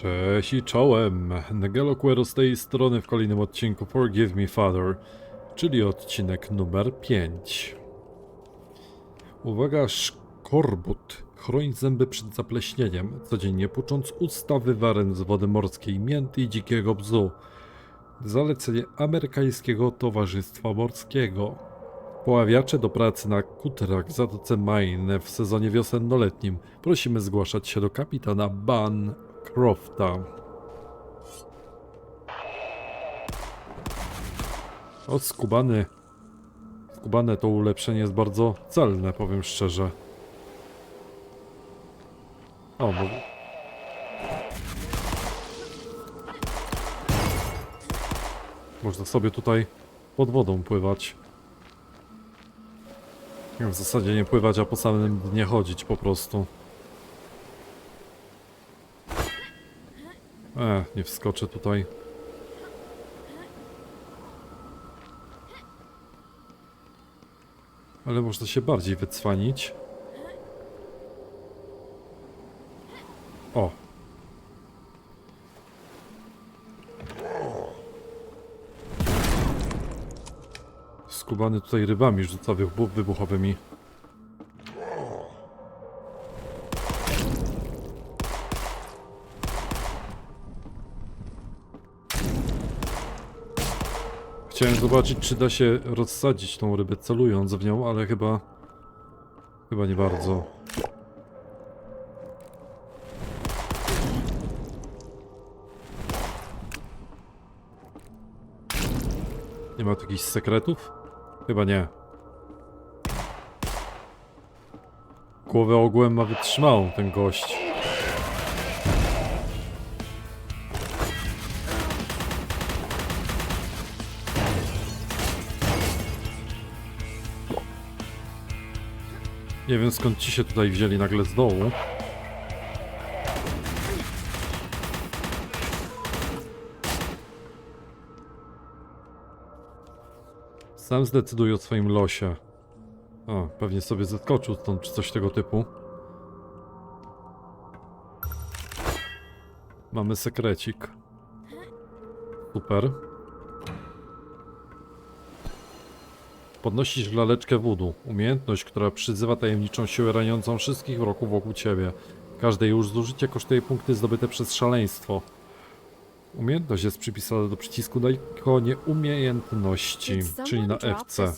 Cześć i czołem. Negelo z tej strony w kolejnym odcinku Forgive Me Father, czyli odcinek numer 5. Uwaga, szkorbut. Chroń zęby przed zapleśnieniem, codziennie pucząc usta wywarem z wody morskiej, mięty i dzikiego bzu. Zalecenie amerykańskiego Towarzystwa Morskiego. Poławiacze do pracy na kutrach w Zatoce Maine w sezonie wiosennoletnim prosimy zgłaszać się do kapitana Ban Crofta. O, skubany. Skubane to ulepszenie jest bardzo celne, powiem szczerze. O, bo... Można sobie tutaj pod wodą pływać. W zasadzie nie pływać, a po samym dnie chodzić po prostu. E, nie wskoczę tutaj. Ale można się bardziej wycwanić. O. Skubany tutaj rybami rzuca wybuch- wybuchowymi. Chciałem zobaczyć, czy da się rozsadzić tą rybę celując w nią, ale chyba... Chyba nie bardzo. Nie ma tu jakichś sekretów? Chyba nie. Głowę ogółem ma wytrzymałą ten gość. Nie wiem skąd ci się tutaj wzięli nagle z dołu. Sam zdecyduje o swoim losie. O, pewnie sobie zeskoczył stąd czy coś tego typu. Mamy sekrecik. Super. Podnosisz laleczkę wudu. Umiejętność, która przyzywa tajemniczą siłę raniącą wszystkich wrogów wokół ciebie. Każde już zużycie kosztuje punkty zdobyte przez szaleństwo. Umiejętność jest przypisana do przycisku na ikonie umiejętności, Did czyli na FC.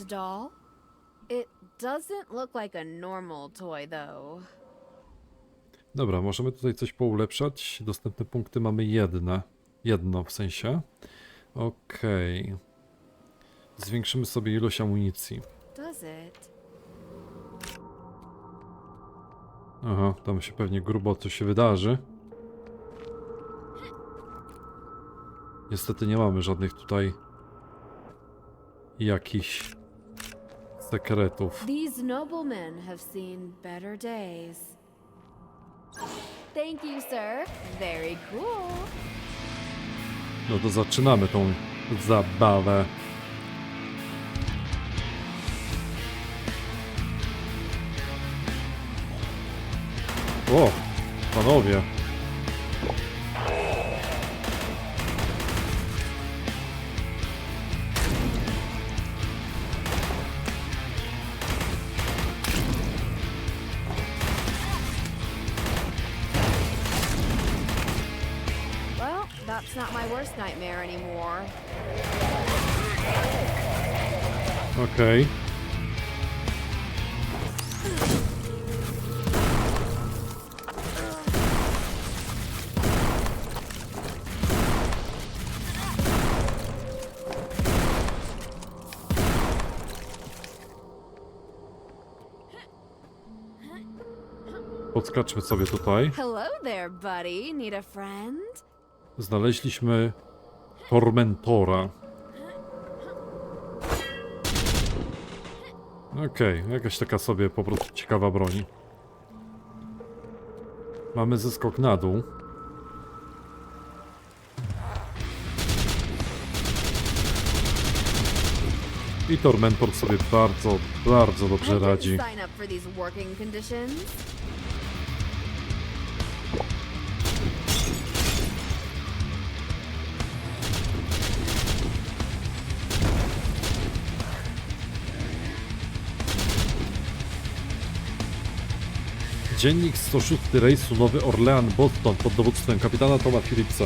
Dobra, możemy tutaj coś poulepszać. Dostępne punkty mamy jedne. Jedno w sensie. Okej. Zwiększymy sobie ilość amunicji. Aha, tam się pewnie grubo coś się wydarzy. Niestety nie mamy żadnych tutaj jakichś sekretów. These noblemen have seen better days. Thank you, sir. Very cool. No to zaczynamy tą zabawę. O, panowie. Well, that's not my worst nightmare anymore. Okej. Podskaczmy sobie tutaj. Hello there, buddy. Need a friend? Znaleźliśmy Tormentora. Okej, jakaś taka sobie po prostu ciekawa broń. Mamy zeskok na dół. I Tormentor sobie bardzo, bardzo dobrze radzi. Dziennik 106 rejsu Nowy Orlean Boston pod dowództwem kapitana Toma Phillipsa.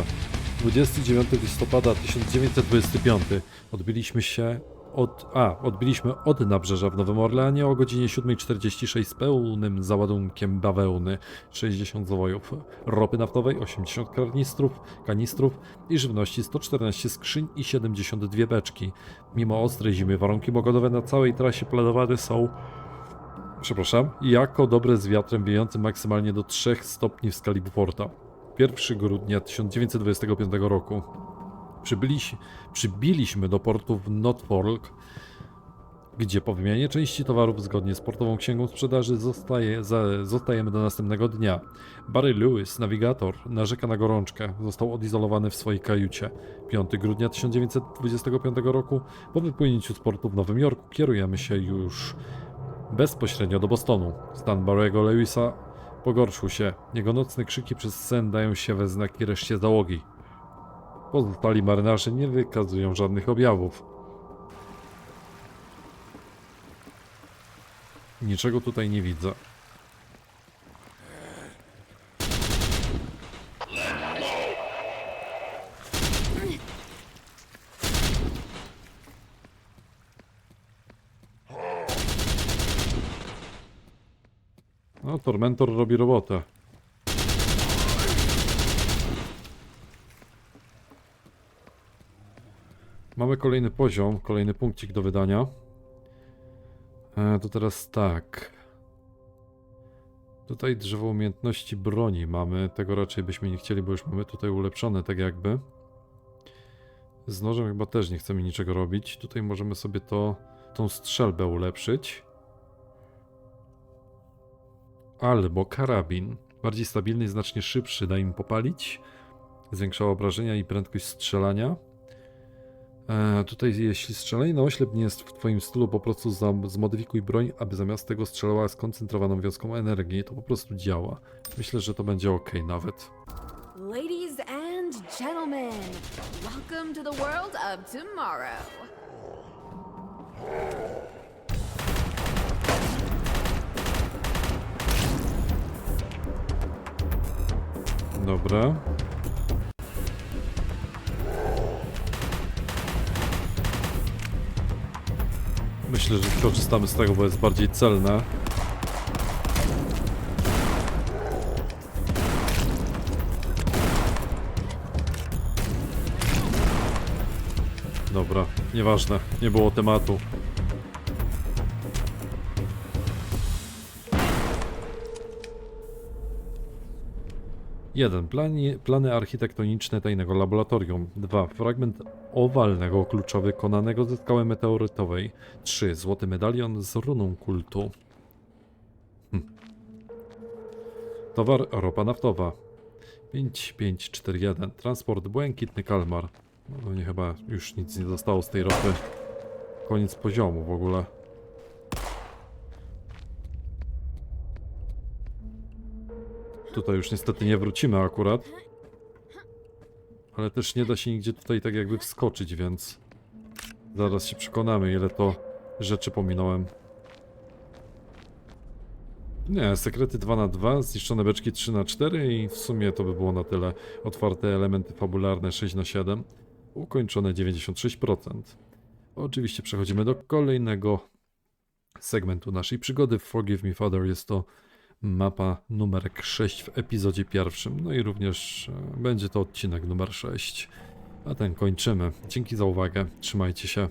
29 listopada 1925. Odbiliśmy się od. A, odbiliśmy od nabrzeża w Nowym Orleanie o godzinie 7.46 z pełnym załadunkiem bawełny, 60 zawojów ropy naftowej, 80 kanistrów, kanistrów i żywności 114 skrzyń i 72 beczki. Mimo ostrej zimy warunki pogodowe na całej trasie planowane są przepraszam, jako dobre z wiatrem wiejącym maksymalnie do 3 stopni w skali Beauforta. 1 grudnia 1925 roku. Przybyliś, przybiliśmy do portu w Norfolk, gdzie po wymianie części towarów zgodnie z portową księgą sprzedaży zostaje, za, zostajemy do następnego dnia. Barry Lewis, nawigator, narzeka na gorączkę. Został odizolowany w swojej kajucie. 5 grudnia 1925 roku. Po wypłynięciu z portu w Nowym Jorku kierujemy się już bezpośrednio do Bostonu. Stan Barry'ego Lewisa pogorszył się. Jego nocne krzyki przez sen dają się we znaki reszcie załogi. Pozostali marynarze nie wykazują żadnych objawów. Niczego tutaj nie widzę. Tormentor robi robotę. Mamy kolejny poziom, kolejny punkcik do wydania. E, to teraz tak. Tutaj drzewo umiejętności broni mamy. Tego raczej byśmy nie chcieli, bo już mamy tutaj ulepszone tak jakby. Z nożem chyba też nie chcemy niczego robić. Tutaj możemy sobie to, tą strzelbę ulepszyć. Albo karabin. Bardziej stabilny i znacznie szybszy, da im popalić. Zwiększa obrażenia i prędkość strzelania. E, tutaj jeśli strzelanie na oślep nie jest w twoim stylu, po prostu zmodyfikuj broń, aby zamiast tego strzelała skoncentrowaną wiązką energii. To po prostu działa. Myślę, że to będzie ok nawet. Ladies and gentlemen, welcome to the world of tomorrow. Dobra. Myślę, że korzystamy z tego, bo jest bardziej celne. Dobra, nieważne, nie było tematu. Jeden. Planie, plany architektoniczne tajnego laboratorium. 2. Fragment owalnego klucza wykonanego ze skały meteorytowej. 3. Złoty medalion z runą kultu. Hm. Towar ropa naftowa. 5541. Transport błękitny kalmar. No pewnie chyba już nic nie zostało z tej ropy. Koniec poziomu w ogóle. Tutaj już niestety nie wrócimy akurat. Ale też nie da się nigdzie tutaj tak jakby wskoczyć, więc zaraz się przekonamy, ile to rzeczy pominąłem. Nie, sekrety 2 na 2 zniszczone beczki 3 na 4 i w sumie to by było na tyle. Otwarte elementy fabularne 6 na 7 ukończone 96%. Oczywiście przechodzimy do kolejnego segmentu naszej przygody. Forgive Me Father jest to mapa numer 6 w epizodzie pierwszym. No i również e, będzie to odcinek numer 6. A ten kończymy. Dzięki za uwagę. Trzymajcie się.